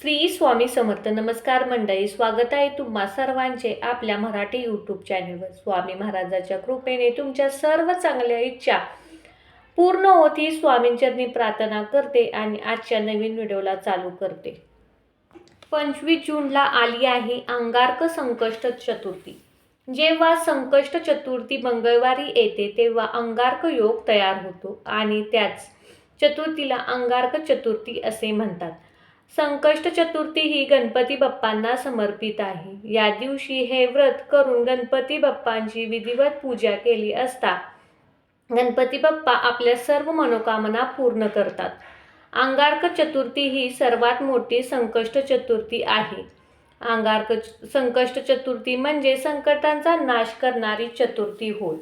श्री स्वामी समर्थ नमस्कार मंडळी स्वागत आहे तुम्हा सर्वांचे आपल्या मराठी यूट्यूब चॅनलवर स्वामी महाराजाच्या कृपेने तुमच्या सर्व चांगल्या इच्छा पूर्ण होती. स्वामींचरणी प्रार्थना करते आणि आजच्या नवीन व्हिडिओला चालू करते. पंचवीस जूनला आली आहे अंगारक संकष्ट चतुर्थी. जेव्हा संकष्ट चतुर्थी मंगळवारी येते तेव्हा अंगारक योग तयार होतो आणि त्याच चतुर्थीला अंगारक चतुर्थी असे म्हणतात. संकष्ट चतुर्थी ही गणपती बाप्पांना समर्पित आहे. या दिवशी हे व्रत करून गणपती बाप्पांची विधिवत पूजा केली असता गणपती बाप्पा आपल्या सर्व मनोकामना पूर्ण करतात. अंगारक चतुर्थी ही सर्वात मोठी संकष्ट चतुर्थी आहे. अंगारक संकष्ट चतुर्थी म्हणजे संकटांचा नाश करणारी चतुर्थी होय.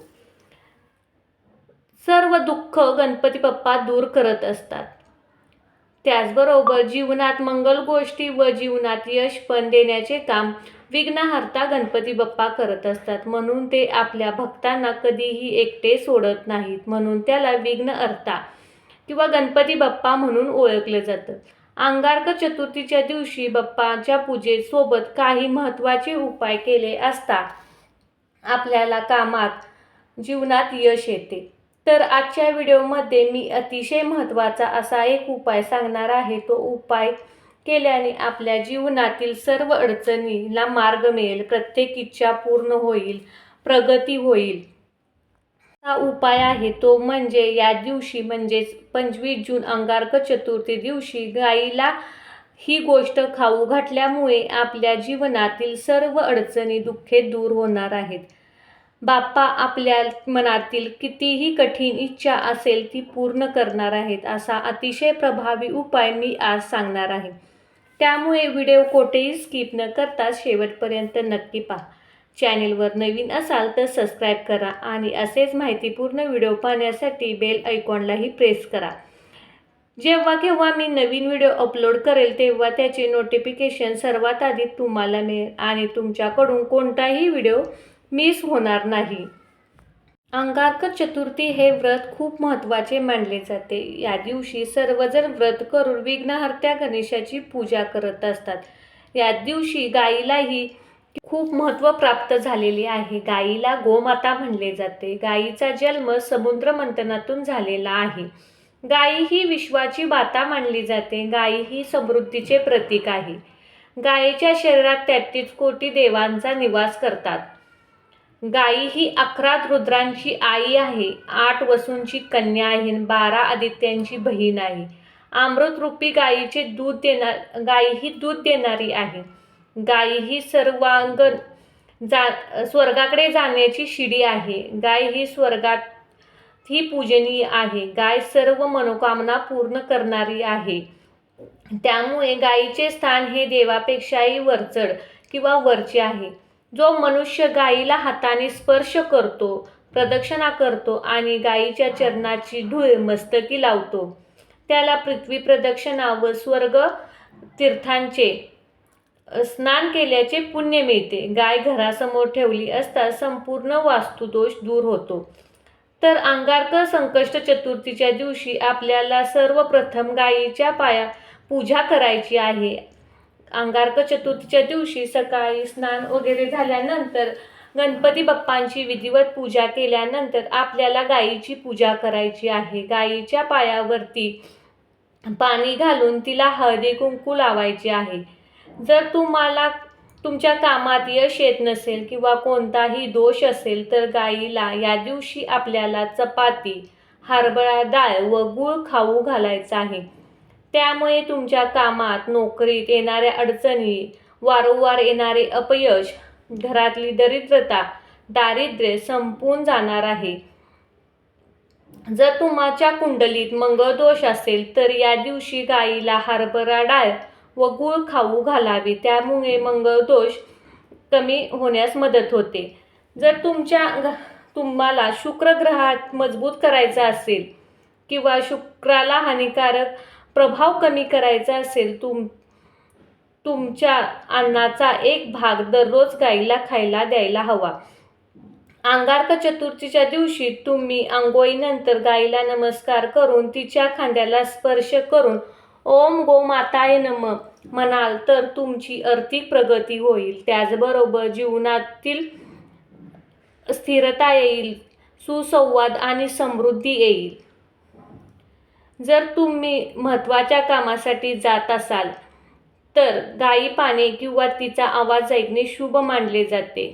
सर्व दुःख गणपती बाप्पा दूर करत असतात. त्याचबरोबर जीवनात मंगल गोष्टी व जीवनात यश पण देण्याचे काम विघ्नहर्ता गणपती बाप्पा करत असतात. म्हणून ते आपल्या भक्तांना कधीही एकटे सोडत नाहीत. म्हणून त्याला विघ्नहर्ता किंवा गणपती बाप्पा म्हणून ओळखलं जातं. अंगारक चतुर्थीच्या दिवशी बाप्पाच्या पूजेसोबत काही महत्त्वाचे उपाय केले असता आपल्याला कामात जीवनात यश येते. तर आजच्या व्हिडिओमध्ये मी अतिशय महत्त्वाचा असा एक उपाय सांगणार आहे. तो उपाय केल्याने आपल्या जीवनातील सर्व अडचणीला मार्ग मिळेल प्रत्येक इच्छा पूर्ण होईल प्रगती होईल. हा उपाय आहे तो म्हणजे या दिवशी म्हणजेच पंचवीस जून अंगारक चतुर्थी दिवशी गाईला ही गोष्ट खाऊ घातल्यामुळे आपल्या जीवनातील सर्व अडचणी दुःखे दूर होणार आहेत. बाप्पा आपल्या मनातील कितीही कठीण इच्छा असेल ती पूर्ण करणार आहेत असा अतिशय प्रभावी उपाय मी आज सांगणार आहे. त्यामुळे व्हिडिओ कोठेही स्किप न करता शेवटपर्यंत नक्की पहा. चॅनेलवर नवीन असाल तर सबस्क्राईब करा आणि असेच माहितीपूर्ण व्हिडिओ पाहण्यासाठी बेल आयकॉनलाही प्रेस करा. जेव्हा केव्हा मी नवीन व्हिडिओ अपलोड करेल तेव्हा त्याचे नोटिफिकेशन सर्वात आधी तुम्हाला मिळेल आणि तुमच्याकडून कोणताही व्हिडिओ मिस होणार नाही. अंगारक चतुर्थी हे व्रत खूप महत्त्वाचे मानले जाते. या दिवशी सर्वजण व्रत करून विघ्नहर्त्या गणेशाची पूजा करत असतात. या दिवशी गाईलाही खूप महत्त्व प्राप्त झालेले आहे. गाईला गोमाता म्हणले जाते. गाईचा जन्म समुद्र मंथनातून झालेला आहे. गाई ही विश्वाची माता मानली जाते. गाई ही समृद्धीचे प्रतीक आहे. गायीच्या शरीरात तेहतीस कोटी देवांचा निवास करतात. गाई ही अकरा रुद्रांची आई आहे आठ वसूंची कन्या आहे बारा आदित्यांची बहीण आहे. अमृतरूपी गायीचे दूध देणार गायी ही दूध देणारी आहे. गाई ही सर्वांगण जा स्वर्गाकडे जाण्याची शिडी आहे. गाय ही स्वर्गात ही पूजनीय आहे. गाय सर्व मनोकामना पूर्ण करणारी आहे. त्यामुळे गायीचे स्थान हे देवापेक्षाही वरचढ किंवा वरचे आहे. जो मनुष्य गायीला हाताने स्पर्श करतो प्रदक्षिणा करतो आणि गायीच्या चरणाची धूळ मस्तकी लावतो त्याला पृथ्वी प्रदक्षिणा व स्वर्ग तीर्थांचे स्नान केल्याचे पुण्य मिळते. गाय घरासमोर ठेवली असता संपूर्ण वास्तुदोष दूर होतो. तर अंगारक संकष्ट चतुर्थीच्या दिवशी आपल्याला सर्वप्रथम गायीच्या पाया पूजा करायची आहे. अंगारक चतुर्थीच्या दिवशी सकाळी स्नान वगैरे झाल्यानंतर गणपती बाप्पांची विधिवत पूजा केल्यानंतर आपल्याला गायीची पूजा करायची आहे. गायीच्या पायावरती पाणी घालून तिला हळदी कुंकू लावायची आहे. जर तुम्हाला तुमच्या कामात यश येत नसेल किंवा कोणताही दोष असेल तर गाईला या दिवशी आपल्याला चपाती हरभरा डाळ व गूळ खाऊ घालायचा आहे. त्यामुळे तुमच्या कामात नोकरीत येणाऱ्या अडचणी वारंवार येणारे अपयश घरातली दरिद्रता दारिद्र्य संपून जाणार आहे. जर तुमच्या कुंडलीत मंगळदोष असेल तर या दिवशी गाईला हरभरा डाळ व गूळ खाऊ घालावे. त्यामुळे मंगळदोष कमी होण्यास मदत होते. जर तुमच्या तुम्हाला शुक्र ग्रहात मजबूत करायचा असेल किंवा शुक्राला हानिकारक प्रभाव कमी करायचा असेल तुम तुमच्या अन्नाचा एक भाग दररोज गाईला खायला द्यायला हवा. अंगारक चतुर्थीच्या दिवशी तुम्ही आंघोळीनंतर गाईला नमस्कार करून तिच्या खांद्याला स्पर्श करून ओम गो माताय नम म्हणाल तर तुमची आर्थिक प्रगती होईल. त्याचबरोबर जीवनातील स्थिरता येईल सुसंवाद आणि समृद्धी येईल. जर तुम्ही महत्त्वाच्या कामासाठी जात असाल तर गायी पाने किंवा तिचा आवाज ऐकणे शुभ मानले जाते.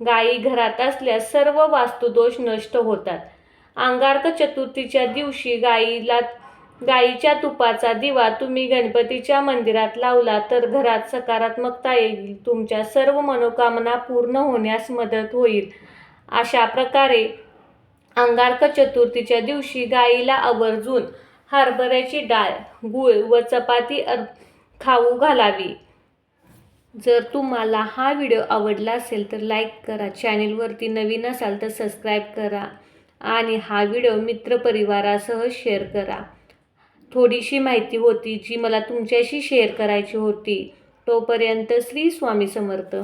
गायी घरात असल्यास सर्व वास्तुदोष नष्ट होतात. अंगारक चतुर्थीच्या दिवशी गायीला गायीच्या तुपाचा दिवा तुम्ही गणपतीच्या मंदिरात लावला तर घरात सकारात्मकता येईल तुमच्या सर्व मनोकामना पूर्ण होण्यास मदत होईल. अशा प्रकारे अंगारक चतुर्थीच्या दिवशी गाईला आवर्जून हरभऱ्याची डाळ गूळ व चपाती अर खाऊ घालावी. जर तुम्हाला हा व्हिडिओ आवडला असेल तर लाईक करा चॅनेलवरती नवीन असाल तर सबस्क्राईब करा आणि हा व्हिडिओ मित्रपरिवारासह शेअर करा. थोडीशी माहिती होती जी मला तुमच्याशी शेअर करायची होती. तोपर्यंत श्री स्वामी समर्थ.